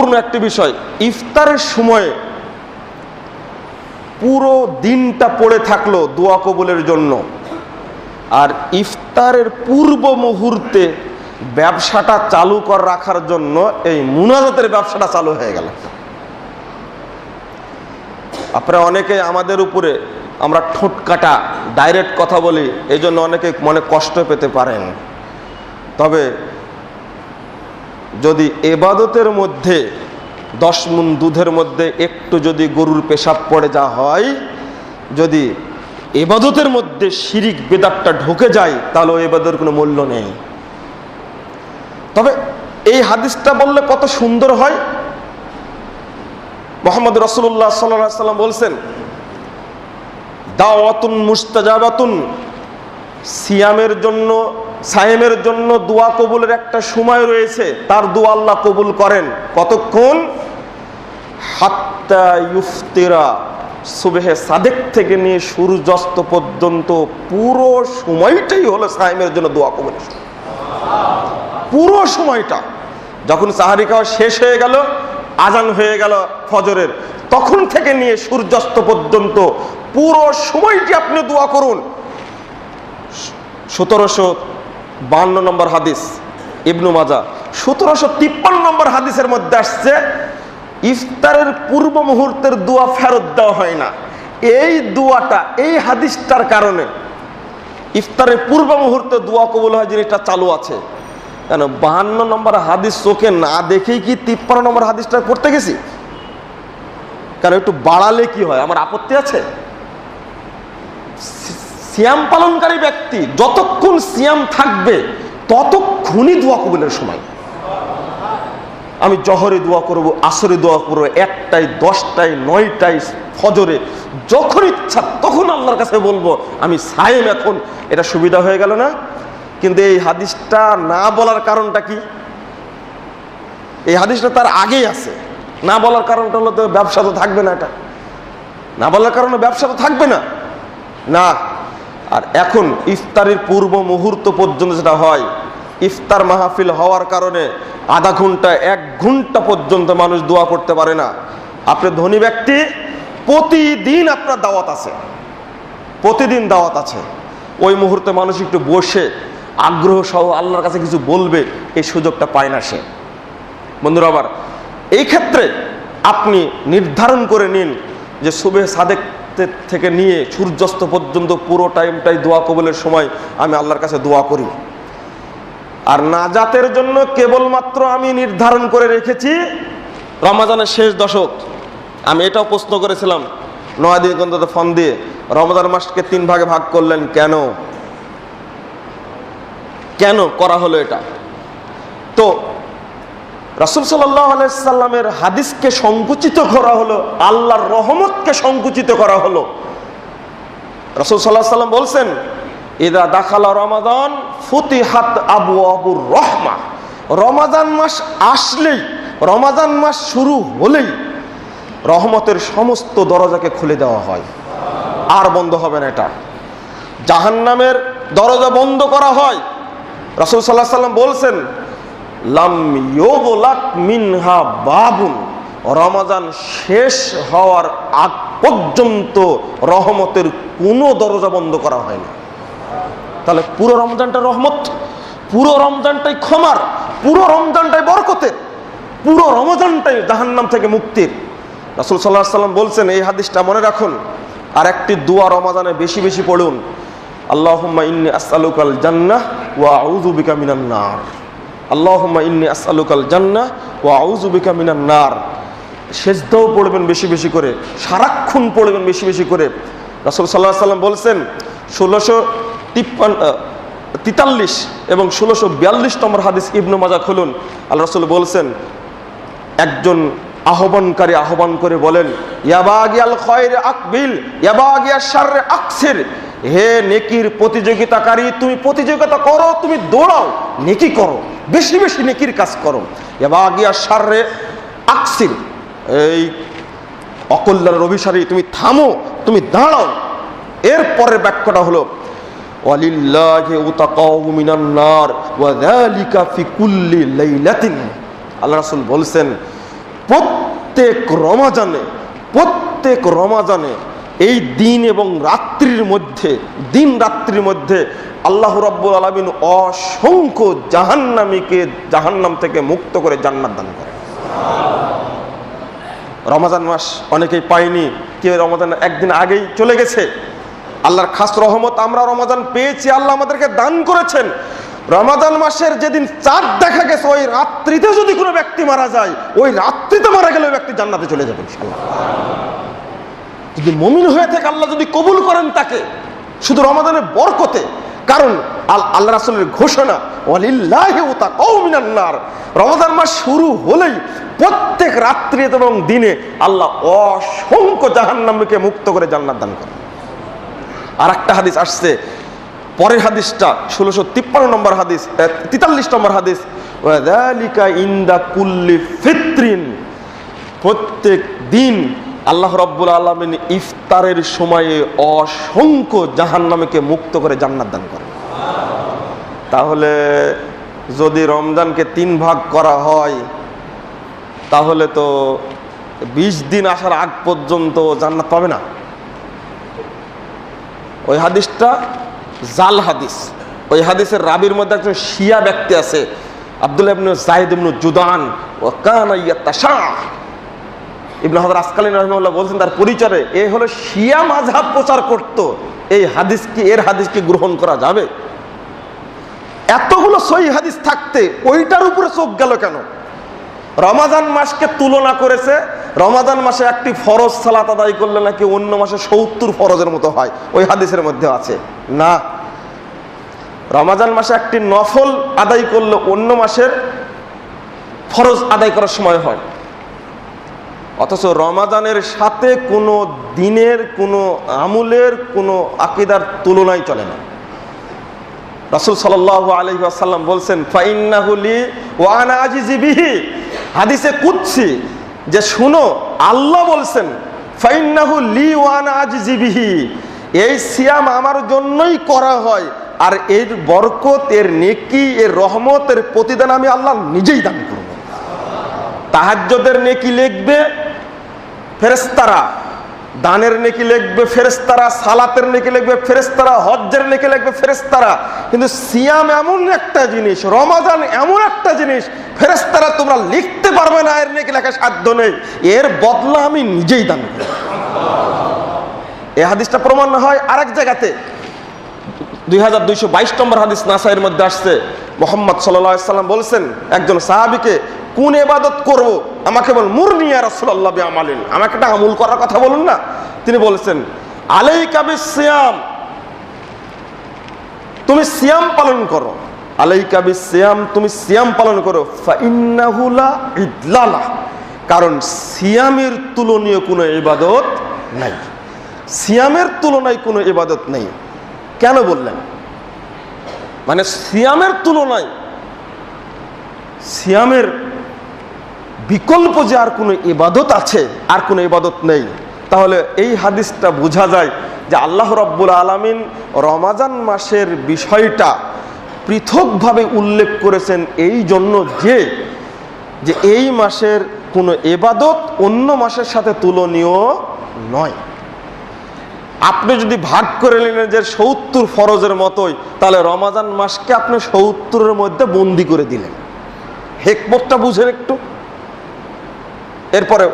গুরুত্বপূর্ণ একটি বিষয়, ইফতারের সময়ে পুরো দিনটা পড়ে থাকল দোয়া কবুলের জন্য। আর ইফতারের পূর্ব মুহূর্তে ব্যবসাটা চালু কর রাখার জন্য এই মুনাজাতের ব্যবসাটা চালু হয়ে গেল। আপনারা অনেকে আমাদের উপরে আমরা ঠোঁট কাটা ডাইরেক্ট কথা বলি এই জন্য অনেকে মনে কষ্ট পেতে পারেন। তবে যদি এবাদতের মধ্যে, দশ মুন দুধের মধ্যে একটু যদি গরুর পেশাব পড়ে যা হয়, যদি এবাদতের মধ্যে শিরিক, বেদাতটা ঢুকে যায়, তাহলে এবাদতের কোনো মূল্য নেই। তবে এই হাদিসটা বললে কত সুন্দর হয়। মোহাম্মদ রসুল্লাহ সাল্লাহ সাল্লাম বলছেন, দাওয়াতুন মুস্তাজাবাতুন, সিয়ামের জন্য সায়েমের জন্য দোয়া কবুলের একটা সময় রয়েছে। তার দোয়া আল্লাহ কবুল করেন। কতক্ষণ? হাত্তা ইফতিরা সুবেহে সাদেক থেকে নিয়ে সূর্যাস্ত পর্যন্ত পুরো সময়টাই হলো সায়েমের জন্য দোয়া কবুল। পুরো সময়টা। যখন সাহারি খাওয়া শেষ হয়ে গেল, আজান হয়ে গেল ফজরের, তখন থেকে নিয়ে সূর্যাস্ত পর্যন্ত পুরো সময়টি আপনি দোয়া করুন। সতেরোশো বান্ন নম্বর হাদিস, ইবনু মাজা সতেরোশো তিপ্পান্ন নম্বর হাদিসের মধ্যে আসছে, ইফতারের পূর্ব মুহূর্তের দোয়া ফেরত দেওয়া হয় না। এই দোয়াটা, এই হাদিসটার কারণে ইফতারের পূর্ব মুহূর্তে দোয়া কবুল হয় জিনিসটা চালু আছে। কেন? বাহান্ন নম্বর হাদিস চোখে না দেখেই কি তিপ্পান্ন নম্বর হাদিসটা করতে গেছি? কেন? একটু বাড়ালে কি হয়? আমার আপত্তি আছে? সিয়াম পালনকারী ব্যক্তি যতক্ষণ সিয়াম থাকবে, ততক্ষণই দোয়া কবুলের সময়। আমি জহরে দোয়া করব, আসরে দোয়া করব, একটাই দশটায় নয়টায় ফজরে, যখন ইচ্ছা তখন আল্লাহর কাছে বলব, আমি সায়েম এখন। এটা সুবিধা হয়ে গেল না? কিন্তু এই হাদিসটা না বলার কারণটা কি? এই হাদিসটা তার আগেই আছে। না বলার কারণটা হলো তো ব্যবসা তো থাকবে না এটা। না বলার কারণে ব্যবসা তো থাকবে না। না আর এখন ইফতারের পূর্ব মুহূর্ত পর্যন্ত যেটা হয়, ইফতার মাহফিল হওয়ার কারণে আধা ঘণ্টা, এক ঘণ্টা পর্যন্ত মানুষ দোয়া করতে পারে না। আপনি ধনী ব্যক্তি, প্রতিদিন আপনার দাওয়াত আছে। প্রতিদিন দাওয়াত আছে। ওই মুহূর্তে মানুষ একটু বসে আগ্রহ সহ আল্লাহর কাছে কিছু বলবে, এই সুযোগটা পায় না সে। বন্ধুরা আবার এই ক্ষেত্রে আপনি নির্ধারণ করে নিন যে শুভে সাদেক থেকে নিয়ে সূর্যাস্ত পর্যন্ত পুরো টাইমটাই দোয়া কবলের সময় আমি আল্লাহর কাছে দোয়া করি। আর নাজাতের জন্য কেবলমাত্র আমি নির্ধারণ করে রেখেছি রমাজানের শেষ দশক। আমি এটাও প্রশ্ন করেছিলাম নয়াদিন গন্ততে ফোন দিয়ে, রমজান মাসকে তিন ভাগে ভাগ করলেন কেন? কেন করা হলো এটা? তো রাসুল সাল্লামের হাদিসকে সংকুচিত করা হলো, আল্লাহর রহমতকে সংকুচিত করা হলো। রাসুল সাল্লাহ সাল্লাম বলছেন, ইদা দাখালা রমাদান ফুতিহাত আবু আবুর রহমা। রমাদান মাস আসলেই, রমাদান মাস শুরু হলেই রহমতের সমস্ত দরজাকে খুলে দেওয়া হয়। আর বন্ধ হবে না এটা। জাহান্নামের দরজা বন্ধ করা হয়। রাসুল সাল্লাহ সাল্লাম বলছেন লাম মিনহা বাবুন। রমাজান শেষ হওয়ার আগ পর্যন্ত রহমতের কোনো দরজা বন্ধ করা হয় না তাহলে পুরো রমজানটা রহমত, পুরো রমজানটাই ক্ষমার, পুরো রমজানটাই বরকতের, পুরো রমজানটাই জাহান্নাম থেকে মুক্তির। রাসুল সাল্লাহ সাল্লাম বলছেন, এই হাদিসটা মনে রাখুন আর একটি দোয়া রমাজানে বেশি বেশি পড়ুন। আল্লাহ ইন্নি আসআলুকাল জান্নাহ ওয়া আউযু বিকা আল্লাহুম্মা ইন্নি আসআলুকাল জান্নাহ ওয়া আউযু বিকা মিনান নার। সেজদাও পড়বেন বেশি বেশি করে, সারাক্ষণ পড়বেন বেশি বেশি করে। রাসূল আলাইহি সাল্লাম বলছেন, ষোলোশো তিপ্পান্ন, তিতাল্লিশ এবং ষোলোশো বিয়াল্লিশ নম্বর হাদিস ইবনু মাজা খুলুন। আল্লাহ রসুল বলছেন, একজন আহ্বানকারী আহ্বান করে বলেন ইয়াবাগিয়াল খয়রে আকবিল ইয়াবাগিয়া শাররে আকসির, হে নেকির প্রতিযোগিতাকারী, তুমি প্রতিযোগিতা করো, তুমি দৌড়াও, নেকি করো। বেশি বেশি নেকির কাজ করো। ইয়াবাগিয়া শাররে আকসির, এই অকল্যাণের অভিসারী, তুমি থামো, তুমি দাঁড়াও। এর পরের বাক্যটা হলো আল্লাহ রাসূল বলছেন, প্রত্যেক রমাজানে প্রত্যেক রমাজানে এই দিন এবং রাত্রির মধ্যে, দিন রাত্রির মধ্যে আল্লাহ রব্বুল আলমিন অসংখ্য জাহান্নামীকে জাহান্নাম থেকে মুক্ত করে জান্নাত দান করে রমাজান মাস অনেকেই পায়নি, কেউ রমাজান একদিন আগেই চলে গেছে। আল্লাহর খাস রহমত আমরা রমাজান পেয়েছি, আল্লাহ আমাদেরকে দান করেছেন। রমাজান মাসের যেদিন চাঁদ দেখা গেছে, ওই রাত্রিতে যদি কোনো ব্যক্তি মারা যায়, ওই রাত্রিতে মারা গেলে ওই ব্যক্তি জান্নাতে চলে যাবে। যদি মমিন হয়ে থাকে, আল্লাহ যদি কবুল করেন তাকে, শুধু রমাদানের বরকতে। কারণ আল আল্লাহ রাসুলের ঘোষণা, ওয়ালিল্লাহি ওয়া তাকাউমিনান নার। রমাদান মাস শুরু হলেই প্রত্যেক রাত্রি এবং দিনে আল্লাহ অসংখ্য জাহান্নামীকে মুক্ত করে জান্নাত দান করেন। আর একটা হাদিস আসছে, পরের হাদিসটা ষোলোশো তিপ্পান্ন নম্বর হাদিস তেতাল্লিশ নম্বর হাদিস। ইন্দা কুল্লি ফিত্রিন। প্রত্যেক দিন আল্লাহ রব্বুল আলমিন ইফতারের সময়ে অসংখ্য জাহান্নামীকে মুক্ত করে জান্নাত দান করে তাহলে যদি রমজানকে তিন ভাগ করা হয়, তাহলে তো বিশ দিন আসার আগ পর্যন্ত জান্নাত পাবে না। ওই হাদিসটা জাল হাদিস। ওই হাদিসের রাবির মধ্যে একজন শিয়া ব্যক্তি আছে, আব্দুল্লাহ জাহিদ জুদান ও কানা ইয়াত্তাশা। ইবনে হাজার আসকালীন রহমাল্লাহ বলছেন, তার পরিচয়ে এ হলো শিয়া মাঝহাব প্রচার করত। এই হাদিস কি, এর হাদিস কি গ্রহণ করা যাবে? এতগুলো সই হাদিস থাকতে, ওইটার উপরে চোখ গেল কেন? রমাজান মাসকে তুলনা করেছে, রমাজান মাসে একটি ফরজ সালাত আদায় করলে নাকি অন্য মাসে সত্তর ফরজের মতো হয়, ওই হাদিসের মধ্যে আছে। না। রমাজান মাসে একটি নফল আদায় করলে অন্য মাসের ফরজ আদায় করার সময় হয়। অথচ রমাজানের সাথে কোনো দিনের, কোনো আমুলের, কোনো আকিদার তুলনাই চলে না। রাসুল সাল আলহি আসাল্লাম বলছেন ফাইন্নাহুলি ওয়ানা আজিজিবিহি হাদিসে কুচ্ছি যে শুনো, আল্লাহ বলছেন, ফাইন্নাহু লি ওয়ানা এই সিয়াম আমার জন্যই করা হয়, আর এর বরকত, এর নেকি, এর রহমত, এর প্রতিদান আমি আল্লাহ নিজেই দান করব। তাহাজ্যদের নেকি লিখবে ফেরেস্তারা দানের নেকি লিখবে ফেরেস্তারা সালাতের নেকি লিখবে ফেরেস্তারা হজ্জের নেকি লিখবে ফেরেস্তারা কিন্তু সিয়াম এমন একটা জিনিস, রমাজান এমন একটা জিনিস ফেরেস্তারা তোমরা লিখতে পারবে না, এর নেকি লেখা সাধ্য নেই। এর বদলা আমি নিজেই দান করি এই হাদিসটা প্রমাণ হয় আরেক জায়গাতে। দুই হাজার দুইশো বাইশ নম্বর হাদিস নাসাইয়ের মধ্যে আসছে। মোহাম্মদ সাল্লাম বলছেন, একজন সাহাবিকে কোন এবাদত করব? আমাকে বল মুরনিয়া রাসুল্লাহ আমালিন আমাকে একটা আমুল করার কথা বলুন না। তিনি বলেছেন আলাই কাবি সিয়াম তুমি সিয়াম পালন করো। আলাই কাবি সিয়াম তুমি সিয়াম পালন করো। ফাইন্নাহুলা ইদলালা। কারণ সিয়ামের তুলনীয় কোনো ইবাদত নাই। সিয়ামের তুলনায় কোনো ইবাদত নেই। কেন বললেন? মানে সিয়ামের তুলনায় সিয়ামের বিকল্প যে আর কোনো ইবাদত আছে, আর কোনো ইবাদত নেই। তাহলে এই হাদিসটা বোঝা যায় যে আল্লাহ রব্বুল আলমিন রমাজান মাসের বিষয়টা পৃথকভাবে উল্লেখ করেছেন এই জন্য যে যে এই মাসের কোনো এবাদত অন্য মাসের সাথে তুলনীয় নয়। আপনি যদি ভাগ করে নিলেন যে সত্তর ফরজের মতোই, তাহলে রমাজান মাসকে আপনি সত্তরের মধ্যে বন্দি করে দিলেন। হেকমতটা বুঝেন একটু। এরপরে